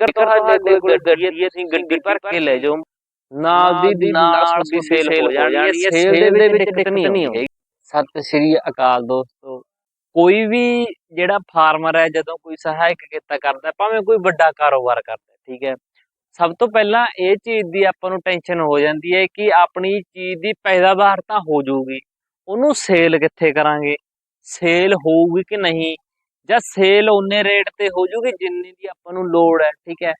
ਜੇਕਰ ਤੁਹਾਡੇ ਕੋਲ ਗੱਡੀ ਹੈ ਤੁਸੀਂ ਗੱਡੀ ਭਰ ਕੇ ਲੈ ਜਾਓ। ਨਾਲ ਦੀ ਨਾਲ ਤੁਹਾਡੀ ਸੇਲ ਹੋ ਜਾਣੀ ਹੈ ਸੇਲ ਦੇ ਵਿੱਚ ਦਿੱਕਤ ਨਹੀਂ ਆਉਂਦੀ। ਸਤਿ ਸ਼੍ਰੀ ਅਕਾਲ ਦੋਸਤੋ। ਕੋਈ ਵੀ ਜਿਹੜਾ ਫਾਰਮਰ ਹੈ ਜਦੋਂ ਕੋਈ ਸਹਾਇਕ ਕਿੱਤਾ ਕਰਦਾ ਭਾਵੇਂ ਕੋਈ ਵੱਡਾ ਕਾਰੋਬਾਰ ਕਰਦਾ ਠੀਕ ਹੈ। ਸਭ ਤੋਂ ਪਹਿਲਾਂ ਇਹ ਚੀਜ਼ ਦੀ ਆਪਾਂ ਨੂੰ ਟੈਨਸ਼ਨ ਹੋ ਜਾਂਦੀ ਹੈ ਕਿ ਆਪਣੀ ਚੀਜ਼ ਦੀ ਪੈਦਾਵਾਰ ਤਾਂ ਹੋ ਜਾਊਗੀ। ਉਹਨੂੰ ਸੇਲ ਕਿੱਥੇ ਕਰਾਂਗੇ? ਸੇਲ ਹੋਊਗੀ ਕਿ ਨਹੀਂ? ਜਾਂ ਸੇਲ ਉਹਨੇ ਰੇਟ ਤੇ ਹੋ ਜਾਊਗੀ ਜਿੰਨੀ ਦੀ ਆਪਾਂ ਨੂੰ ਲੋੜ ਹੈ, ਠੀਕ ਹੈ?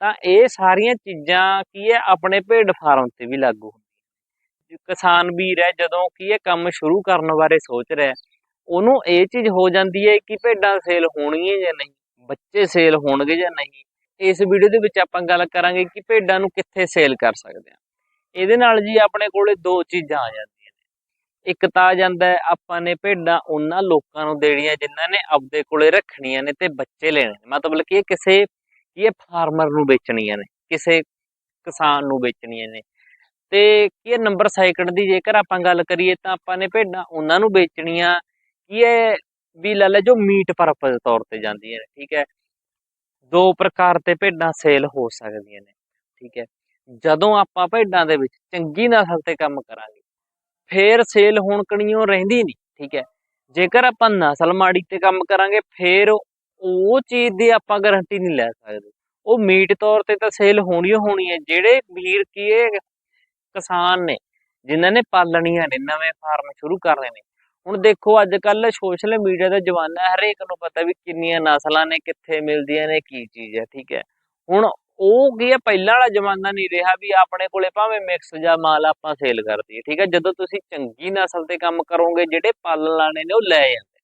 ਤਾਂ ਇਹ ਸਾਰੀਆਂ ਚੀਜ਼ਾਂ ਕੀ ਹੈ, ਆਪਣੇ ਭੇਡ ਫਾਰਮ ਤੇ ਵੀ ਲਾਗੂ ਹੁੰਦੀਆਂ ਕਿਸਾਨ ਵੀਰ ਹੈ, ਜਦੋਂ ਕੀ ਹੈ ਕੰਮ ਸ਼ੁਰੂ ਕਰਨ ਬਾਰੇ ਸੋਚ ਰਿਹਾ ਉਹਨੂੰ ਇਹ ਚੀਜ਼ ਹੋ ਜਾਂਦੀ ਹੈ ਕਿ ਭੇਡਾਂ ਸੇਲ ਹੋਣਗੀਆਂ ਜਾਂ ਨਹੀਂ, ਬੱਚੇ ਸੇਲ ਹੋਣਗੇ ਜਾਂ ਨਹੀਂ। ਇਸ ਵੀਡੀਓ ਦੇ ਵਿੱਚ ਆਪਾਂ ਗੱਲ ਕਰਾਂਗੇ ਕਿ ਭੇਡਾਂ ਨੂੰ ਕਿੱਥੇ ਸੇਲ ਕਰ ਸਕਦੇ ਹਾਂ। ਇਹਦੇ ਨਾਲ ਜੀ ਆਪਣੇ ਕੋਲੇ ਦੋ ਚੀਜ਼ਾਂ ਆ ਜਾਂਦੀਆਂ ਇੱਕ ਤਾਂ ਆ ਜਾਂਦਾ ਆਪਾਂ ਨੇ ਭੇਡਾਂ ਉਹਨਾਂ ਲੋਕਾਂ ਨੂੰ ਦੇਣੀਆਂ ਜਿਨ੍ਹਾਂ ਨੇ ਆਪਦੇ ਕੋਲੇ ਰੱਖਣੀਆਂ ਨੇ ਤੇ ਬੱਚੇ ਲੈਣੇ ਨੇ। ਮਤਲਬ ਕਿ ਇਹ ਕਿਸੇ, ਇਹ ਫਾਰਮਰ ਨੂੰ ਵੇਚਣੀਆਂ ਨੇ, ਕਿਸੇ ਕਿਸਾਨ ਨੂੰ ਵੇਚਣੀਆਂ ਨੇ। ਤੇ ਕੀ ਨੰਬਰ ਸਾਈਕਲ ਦੀ ਜੇਕਰ ਆਪਾਂ ਗੱਲ ਕਰੀਏ ਤਾਂ ਆਪਾਂ ਨੇ ਭੇਡਾਂ ਉਹਨਾਂ ਨੂੰ ਵੇਚਣੀਆਂ, ਕੀ ਇਹ ਵੀ ਲੈ ਲੈ ਜੋ ਮੀਟ ਪਰਪਸ ਤੌਰ ਤੇ ਜਾਂਦੀਆਂ ਨੇ, ਠੀਕ ਹੈ? ਦੋ ਪ੍ਰਕਾਰ ਤੇ ਭੇਡਾਂ ਸੇਲ ਹੋ ਸਕਦੀਆਂ ਨੇ, ਠੀਕ ਹੈ? ਜਦੋਂ ਆਪਾਂ ਭੇਡਾਂ ਦੇ ਵਿੱਚ ਚੰਗੀ ਨਸਲ ਤੇ ਕੰਮ ਕਰਾਂਗੇ ਫੇਰ ਸੇਲ ਹੋਣ ਕਣੀਓ ਰਹਿੰਦੀ ਨਹੀਂ ਠੀਕ ਹੈ। ਜੇਕਰ ਆਪਾਂ ਨਸਲ ਮਾੜੀ ਤੇ ਕੰਮ ਕਰਾਂਗੇ, ਫੇਰ ਉਹ ਚੀਜ਼ ਦੀ ਆਪਾਂ ਗਾਰੰਟੀ ਨਹੀਂ ਲੈ ਸਕਦੇ। ਉਹ ਮੀਟ ਤੌਰ ਤੇ ਤਾਂ ਸੇਲ ਹੋਣੀ ਹੋਣੀ ਹੈ। ਜਿਹੜੇ ਵੀਰ ਕੀ ਕਿਸਾਨ ਨੇ, ਜਿਨ੍ਹਾਂ ਨੇ ਪਾਲਣੀਆਂ ਨੇ, ਨਵੇਂ ਫਾਰਮ ਸ਼ੁਰੂ ਕਰਨੇ ਨੇ। ਹੁਣ ਦੇਖੋ ਅੱਜ ਕੱਲ ਸੋਸ਼ਲ ਮੀਡੀਆ ਦਾ ਜ਼ਮਾਨਾ ਹੈ, ਹਰੇਕ ਨੂੰ ਪਤਾ ਵੀ ਕਿੰਨੀਆਂ ਨਸਲਾਂ ਨੇ, ਕਿੱਥੇ ਮਿਲਦੀਆਂ ਨੇ, ਕੀ ਚੀਜ਼ ਹੈ, ਠੀਕ ਹੈ। ਹੁਣ ਉਹ ਕੀ ਹੈ ਪਹਿਲਾਂ ਵਾਲਾ ਜ਼ਮਾਨਾ ਨਹੀਂ ਰਿਹਾ ਵੀ ਆਪਣੇ ਕੋਲੇ ਭਾਵੇਂ ਮਿਕਸ ਜਾਂ ਮਾਲ ਆਪਾਂ ਸੇਲ ਕਰ ਠੀਕ ਹੈ ਜਦੋਂ ਤੁਸੀਂ ਚੰਗੀ ਨਸਲ ਤੇ ਕੰਮ ਕਰੋਗੇ, ਜਿਹੜੇ ਪਾਲਣ ਲਾਣੇ ਨੇ ਉਹ ਲੈ ਜਾਂਦੇ।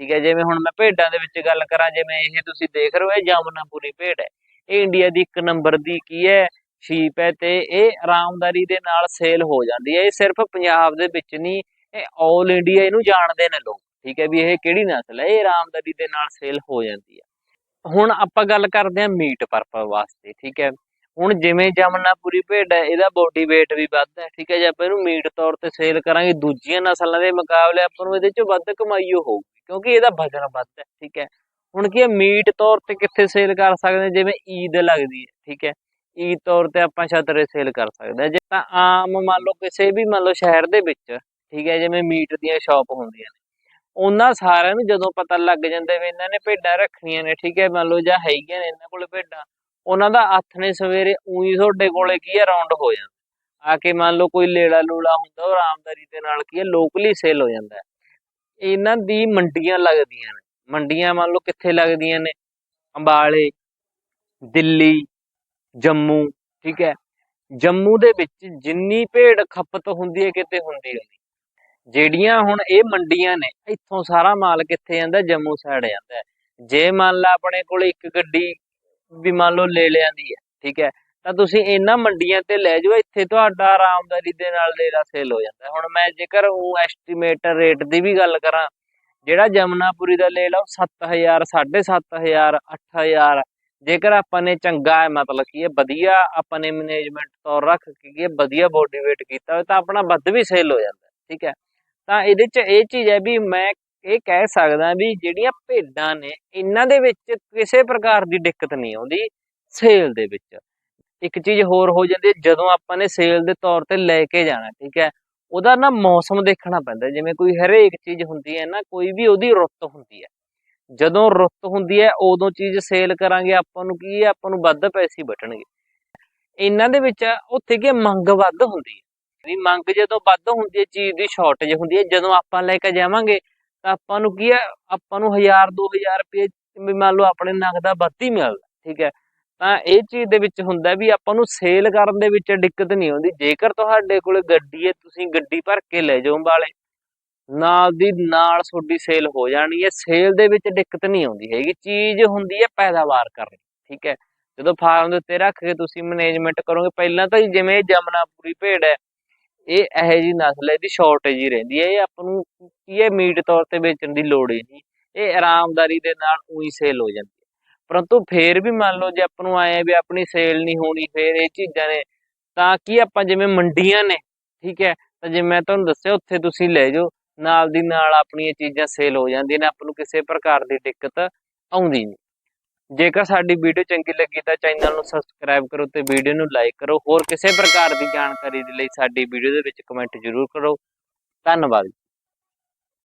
ਠੀਕ ਹੈ ਜਿਵੇਂ ਹੁਣ ਮੈਂ ਭੇਡਾਂ ਦੇ ਵਿੱਚ ਗੱਲ ਕਰਾਂ, ਜਿਵੇਂ ਇਹ ਤੁਸੀਂ ਦੇਖ ਰਹੇ ਹੋ, ਇਹ ਜਾਮਨਾਪੁਰੀ ਭੇਡ ਹੈ। ਇਹ ਇੰਡੀਆ ਦੀ ਇੱਕ ਨੰਬਰ ਦੀ ਕੀ ਹੈ ਸ਼ੀਪ ਹੈ ਤੇ ਇਹ ਆਰਾਮਦਾਰੀ ਦੇ ਨਾਲ ਸੇਲ ਹੋ ਜਾਂਦੀ ਹੈ। ਇਹ ਸਿਰਫ ਪੰਜਾਬ ਦੇ ਵਿੱਚ ਨਹੀਂ, ਇਹ ਆਲ ਇੰਡੀਆ ਇਹਨੂੰ ਜਾਣਦੇ ਨੇ ਲੋਕ। ਠੀਕ ਹੈ ਵੀ ਇਹ ਕਿਹੜੀ ਨਸਲ ਹੈ? ਇਹ ਆਰਾਮਦਾਰੀ ਦੇ ਨਾਲ ਸੇਲ ਹੋ ਜਾਂਦੀ ਹੈ। ਹੁਣ ਆਪਾਂ ਗੱਲ ਕਰਦੇ ਹਾਂ ਮੀਟ ਪਰਪਸ ਵਾਸਤੇ, ਠੀਕ ਹੈ। ਹੁਣ ਜਿਵੇਂ ਜਮਨਾਪੁਰੀ ਭੇਡ ਹੈ, ਇਹਦਾ ਬੋਡੀ weight ਵੀ ਵੱਧ ਹੈ, ਠੀਕ ਹੈ, ਜੇ ਆਪਾਂ ਇਹਨੂੰ ਮੀਟ ਤੌਰ ਤੇ ਸੇਲ ਕਰਾਂਗੇ, ਦੂਜੀਆਂ ਨਸਲਾਂ ਦੇ ਮੁਕਾਬਲੇ ਆਪਾਂ ਨੂੰ ਇਹਦੇ ਚ ਵੱਧ ਕਮਾਈ ਹੋਊਗੀ, ਕਿਉਂਕਿ ਇਹਦਾ ਵਜ਼ਨ ਵੱਧ ਹੈ, ਠੀਕ ਹੈ। ਹੁਣ ਕੀ ਹੈ ਮੀਟ ਤੌਰ ਤੇ ਕਿੱਥੇ ਸੇਲ ਕਰ ਸਕਦੇ, ਜਿਵੇਂ ਈਦ ਲੱਗਦੀ ਹੈ, ਠੀਕ ਹੈ। ਈਦ ਤੌਰ ਤੇ ਆਪਾਂ ਛਤਰੇ ਸੇਲ ਕਰ ਸਕਦੇ ਹਾਂ। ਜੇ ਤਾਂ ਆਮ ਮੰਨ ਲਓ ਕਿਸੇ ਵੀ ਮੰਨ ਲਓ ਸ਼ਹਿਰ ਦੇ ਵਿੱਚ, ਠੀਕ ਹੈ, ਜਿਵੇਂ ਮੀਟ ਦੀਆਂ ਸ਼ਾਪ ਹੁੰਦੀਆਂ ਨੇ ਉਹਨਾਂ ਸਾਰਿਆਂ ਨੂੰ ਜਦੋਂ ਪਤਾ ਲੱਗ ਜਾਂਦਾ ਵੀ ਇਹਨਾਂ ਨੇ ਭੇਡਾਂ ਰੱਖਣੀਆਂ ਨੇ, ਠੀਕ ਹੈ, ਮੰਨ ਲਓ ਜਾਂ ਹੈਗੀਆਂ ਨੇ ਇਹਨਾਂ ਕੋਲ ਭੇਡਾਂ, ਉਹਨਾਂ ਦਾ ਹੱਥ ਨੇ ਸਵੇਰੇ ਉਹੀ ਤੁਹਾਡੇ ਕੋਲੇ ਕੀ ਹੈ ਰਾਉਂਡ ਹੋ ਜਾਂਦਾ। ਆ ਕੇ ਮੰਨ ਲਓ ਕੋਈ ਲੇਲਾ ਲੂਲਾ ਹੁੰਦਾ, ਉਹ ਆਰਾਮਦਾਰੀ ਦੇ ਨਾਲ ਕੀ ਹੈ ਲੋਕਲੀ ਸੇਲ ਹੋ ਜਾਂਦਾ। ਇਹਨਾਂ ਦੀ ਮੰਡੀਆਂ ਲੱਗਦੀਆਂ ਨੇ। ਮੰਡੀਆਂ ਮੰਨ ਲਓ ਕਿੱਥੇ ਲੱਗਦੀਆਂ ਨੇ? ਅੰਬਾਲੇ, ਦਿੱਲੀ, ਜੰਮੂ, ਠੀਕ ਹੈ। ਜੰਮੂ ਦੇ ਵਿੱਚ ਜਿੰਨੀ ਭੇਡ ਖਪਤ ਹੁੰਦੀ ਹੈ, ਕਿਤੇ ਹੁੰਦੀ ਨਹੀਂ ਜਿਹੜੀਆਂ ਹੁਣ ਇਹ ਮੰਡੀਆਂ ਨੇ, ਇੱਥੋਂ ਸਾਰਾ ਮਾਲ ਕਿੱਥੇ ਜਾਂਦਾ? ਜੰਮੂ ਸਾਈਡ ਜਾਂਦਾ। ਜੇ ਮੰਨ ਲਾ ਆਪਣੇ ਕੋਲ ਇੱਕ ਗੱਡੀ ਵੀ ਮੰਨ ਲਓ ਲੈ ਲਿਆਂਦੀ ਹੈ ਠੀਕ ਹੈ, ਤਾਂ ਤੁਸੀਂ ਇਹਨਾਂ ਮੰਡੀਆਂ ਤੇ ਲੈ ਜਾਓ, ਇੱਥੇ ਤੁਹਾਡਾ ਆਰਾਮਦਾਰੀ ਦੇ ਨਾਲ ਲੇਲਾ ਸੇਲ ਹੋ ਜਾਂਦਾ। ਹੁਣ ਮੈਂ ਜੇਕਰ ਉਹ ਐਸਟੀਮੇਟ ਰੇਟ ਦੀ ਵੀ ਗੱਲ ਕਰਾਂ, ਜਿਹੜਾ ਜਮਨਾਪੁਰੀ ਦਾ ਲੈ ਲਓ 7000 7500 8000 ਜੇਕਰ ਆਪਾਂ ਨੇ ਚੰਗਾ ਹੈ, ਮਤਲਬ ਕੀ ਹੈ ਵਧੀਆ ਆਪਾਂ ਨੇ ਮੈਨੇਜਮੈਂਟ ਤੌਰ ਰੱਖ ਕੇ, ਵਧੀਆ ਬੋਡੀ weight ਕੀਤਾ ਹੋਵੇ ਤਾਂ ਆਪਣਾ ਵੱਧ ਵੀ ਸੇਲ ਹੋ ਜਾਂਦਾ, ਠੀਕ ਹੈ। ਤਾਂ ਇਹਦੇ ਚ ਇਹ ਚੀਜ਼ ਹੈ ਵੀ ਮੈਂ ਇਹ ਕਹਿ ਸਕਦਾ ਵੀ ਜਿਹੜੀਆਂ ਭੇਡਾਂ ਨੇ, ਇਹਨਾਂ ਦੇ ਵਿੱਚ ਕਿਸੇ ਪ੍ਰਕਾਰ ਦੀ ਦਿੱਕਤ ਨਹੀਂ ਆਉਂਦੀ ਸੇਲ ਦੇ ਵਿੱਚ। ਇੱਕ ਚੀਜ਼ ਹੋਰ ਹੋ ਜਾਂਦੀ ਹੈ, ਜਦੋਂ ਆਪਾਂ ਨੇ ਸੇਲ ਦੇ ਤੌਰ ਤੇ ਲੈ ਕੇ ਜਾਣਾ, ਠੀਕ ਹੈ, ਉਹਦਾ ਨਾ ਮੌਸਮ ਦੇਖਣਾ ਪੈਂਦਾ। ਜਿਵੇਂ ਕੋਈ ਹਰੇਕ ਚੀਜ਼ ਹੁੰਦੀ ਹੈ ਨਾ, ਕੋਈ ਵੀ ਉਹਦੀ ਰੁੱਤ ਹੁੰਦੀ ਹੈ। ਜਦੋਂ ਰੁੱਤ ਹੁੰਦੀ ਹੈ, ਉਦੋਂ ਚੀਜ਼ ਸੇਲ ਕਰਾਂਗੇ, ਆਪਾਂ ਨੂੰ ਕੀ ਹੈ, ਆਪਾਂ ਨੂੰ ਵੱਧ ਪੈਸੇ ਬਚਣਗੇ। ਇਹਨਾਂ ਦੇ ਵਿੱਚ ਉੱਥੇ ਕੀ ਮੰਗ ਵੱਧ ਹੁੰਦੀ ਹੈ। ਵੀ ਮੰਗ ਜਦੋਂ ਵੱਧ ਹੁੰਦੀ ਹੈ, ਚੀਜ਼ ਦੀ ਸ਼ਾਰਟੇਜ ਹੁੰਦੀ ਹੈ, ਜਦੋਂ ਆਪਾਂ ਲੈ ਕੇ ਜਾਵਾਂਗੇ, ਤਾਂ ਆਪਾਂ ਨੂੰ ਕੀ ਹੈ, ਆਪਾਂ ਨੂੰ 1000 2000 ਰੁਪਏ ਵੀ ਮੰਨ ਲਓ ਆਪਣੇ ਨਗਦ ਦਾ ਵੱਧ ਹੀ ਮਿਲਦਾ, ਠੀਕ ਹੈ। ਤਾਂ ਇਹ ਚੀਜ਼ ਦੇ ਵਿੱਚ ਹੁੰਦਾ ਵੀ ਆਪਾਂ ਨੂੰ ਸੇਲ ਕਰਨ ਦੇ ਵਿੱਚ ਦਿੱਕਤ ਨਹੀਂ ਆਉਂਦੀ, ਜੇਕਰ ਤੁਹਾਡੇ ਕੋਲ ਗੱਡੀ ਹੈ, ਤੁਸੀਂ ਗੱਡੀ ਭਰ ਕੇ ਲੈ ਜਾਓ ਵਾਲੇ ਨਾਲ ਦੀ ਨਾਲ ਤੁਹਾਡੀ ਸੇਲ ਹੋ ਜਾਣੀ ਹੈ ਸੇਲ ਦੇ ਵਿੱਚ ਦਿੱਕਤ ਨਹੀਂ ਆਉਂਦੀ ਹੈਗੀ, ਚੀਜ਼ ਹੁੰਦੀ ਹੈ ਪੈਦਾਵਾਰ ਕਰਨੀ, ਠੀਕ ਹੈ। ਜਦੋਂ ਫਾਰਮ ਦੇ ਉੱਤੇ ਰੱਖ ਕੇ ਤੁਸੀਂ ਮੈਨੇਜਮੈਂਟ ਕਰੋਗੇ, ਪਹਿਲਾਂ ਤਾਂ ਜਿਵੇਂ ਜਮਨਾਪੁਰੀ ਭੇਡ ਹੈ ਇਹ ਇਹੋ ਜੀ ਨਸਲ ਹੈ, ਇਹਦੀ ਸ਼ਾਰਟੇਜ ਹੀ ਰਹਿੰਦੀ ਹੈ, ਇਹ ਆਪਾਂ ਨੂੰ ਕੀ ਹੈ ਮੀਟ ਤੌਰ ਤੇ ਵੇਚਣ ਦੀ ਲੋੜ ਹੀ ਨਹੀਂ। ਇਹ ਆਰਾਮਦਾਰੀ ਦੇ ਨਾਲ ਉਹੀ ਸੇਲ ਹੋ ਜਾਂਦੀ ਹੈ। ਪਰੰਤੂ ਫੇਰ ਵੀ ਮੰਨ ਲਓ ਜੇ ਆਪਾਂ ਨੂੰ ਆਏ ਵੀ ਆਪਣੀ ਸੇਲ ਨਹੀਂ ਹੋਣੀ, ਫੇਰ ਇਹ ਚੀਜ਼ਾਂ ਨੇ, ਤਾਂ ਕੀ ਆਪਾਂ ਜਿਵੇਂ ਮੰਡੀਆਂ ਨੇ, ਠੀਕ ਹੈ, ਤਾਂ ਜੇ ਮੈਂ ਤੁਹਾਨੂੰ ਦੱਸਿਆ ਉੱਥੇ ਤੁਸੀਂ ਲੈ ਜਾਓ, ਨਾਲ ਦੀ ਨਾਲ ਆਪਣੀਆਂ ਚੀਜ਼ਾਂ ਸੇਲ ਹੋ ਜਾਂਦੀਆਂ ਨੇ, ਆਪਾਂ ਨੂੰ ਕਿਸੇ ਪ੍ਰਕਾਰ ਦੀ ਦਿੱਕਤ ਆਉਂਦੀ ਨਹੀਂ। ਜੇਕਰ ਸਾਡੀ ਵੀਡੀਓ ਚੰਗੀ ਲੱਗੀ ਤਾਂ ਚੈਨਲ ਨੂੰ ਸਬਸਕ੍ਰਾਈਬ ਕਰੋ ਤੇ ਵੀਡੀਓ ਨੂੰ ਲਾਈਕ ਕਰੋ। ਹੋਰ ਕਿਸੇ ਪ੍ਰਕਾਰ ਦੀ ਜਾਣਕਾਰੀ ਦੇ ਲਈ ਸਾਡੀ ਵੀਡੀਓ ਦੇ ਵਿੱਚ ਕਮੈਂਟ ਜ਼ਰੂਰ ਕਰੋ। ਧੰਨਵਾਦ